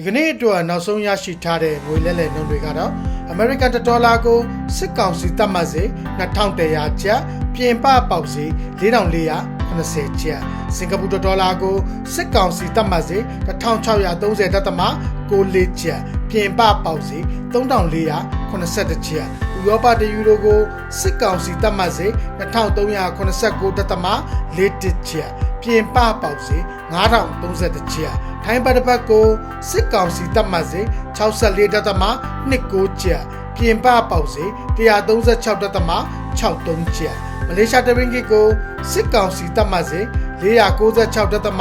ဒီကနေ့အတွက်နောက်ဆုံးရရှိထားတဲ့ငွေလဲလှယ်နှုန်းတွေကတော့ American ဒေါ်လာကိုစစ်ကောင်စီသတ်မှတ်စေ2100ကျပ်ပြင်ပပေါက်စေ4480ကျပ်စင်ကာပူဒေါ်လာကိုစစ်ကောင်စီသတ်မှတ်စေ1630တက်သမ64ကျပ်ပြင်ပပေါက်စေ3480ကျပ် ဥရောပတယူရိုကိုစစ်ကောင်စီသတ်မှတ်စေ2389တက်သမ41ကျပ်ပြင်ပပေါက်စေ9030ကျပ်ထိုင်းပတ်တစ်ပတ်ကိုစစ်ကောင်စီတပ်မှတ်စေ64ဒသမ29ကျပ်ပြင်ပပေါက်စေ136ဒသမ63ကျပ်မလေးရှားတရင်းဂစ်ကိုစစ်ကောင်စီတပ်မှတ်စေ496ဒသမ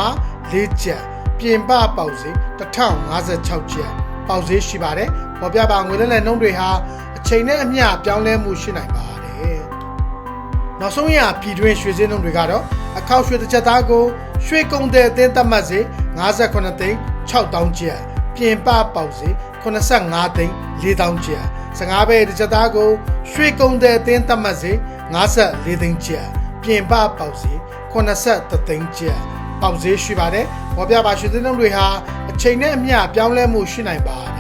4ကျပ်ပြင်ပပေါက်စေ1056ကျပ်ပေါက်စေရှိပါတယ်ပေါ်ပြပါငွေလဲလဲနှုန်းတွေဟာအ ချိန်နဲ့အမျှပြောင်းလဲမှုရှိနိုင်ပါတယ်နောက်ဆုံးရပြည်တွင်းရွှေစင်းနှုန်းတွေကတော့အခောက်ရွှေတစ်ချက်သားကိုရွှေကုံတဲ့အသင်းသတ်မှတ်စေ58သိန်း6000ကျပ်ပြင်ပပေါက်စေ85သိန်း4000ကျပ်15ပဲတစ်ချက်သားကိုရွှေကုံတဲ့အသင်းသတ်မှတ်စေ54သိန်းကျပ်ပြင်ပပေါက်စေ83သိန်းကျပ်ပေါက်စေရှိပါတယ်ဘောပြပါရွှေစင်းနှုန်းတွေဟာအချိန်နဲ့အမျှပြောင်းလဲမှုရှိနိုင်ပါတယ်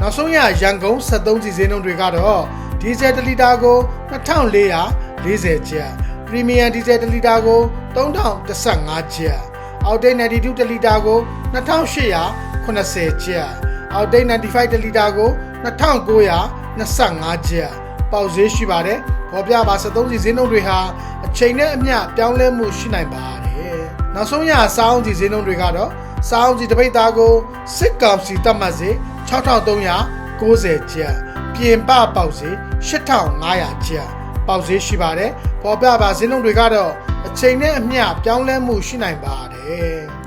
နောက်ဆုံးရရန်ကုန်73စီစင်းနှုန်းတွေကတော့ဒီဇယ်1လီတာကို2440ကျပ်ပရီမီယံဒီဇယ်1လီတာကို3015ကျပ်အောက်တိတ်92 1လီတာကို2880ကျပ်အောက်တိတ်95 1လီတာကို2925ကျပ်ပေါက်ဈေးရှိပါတယ်ပေါ်ပြပါ73စီစင်းနှုန်းတွေဟာအချိန်နဲ့အမျှပြောင်းလဲမှုရှိနိုင်ပါတယ်နောက်ဆုံးရစောင်းစီစင်းနှုန်းတွေကတော့စောင်းစီတပိတ်သားကိုစစ်ကောင်စီတတ်မှတ်စေ 6390ကျပ်ပြင်ပပေါက်စေ8500ကျပ်ပေါက်စေရှိပါတယ်ပေါ်ပြပါဈေးနှုန်းတွေကတော့အချိန်နဲ့အမျှပြောင်းလဲမှုရှိနိုင်ပါတယ်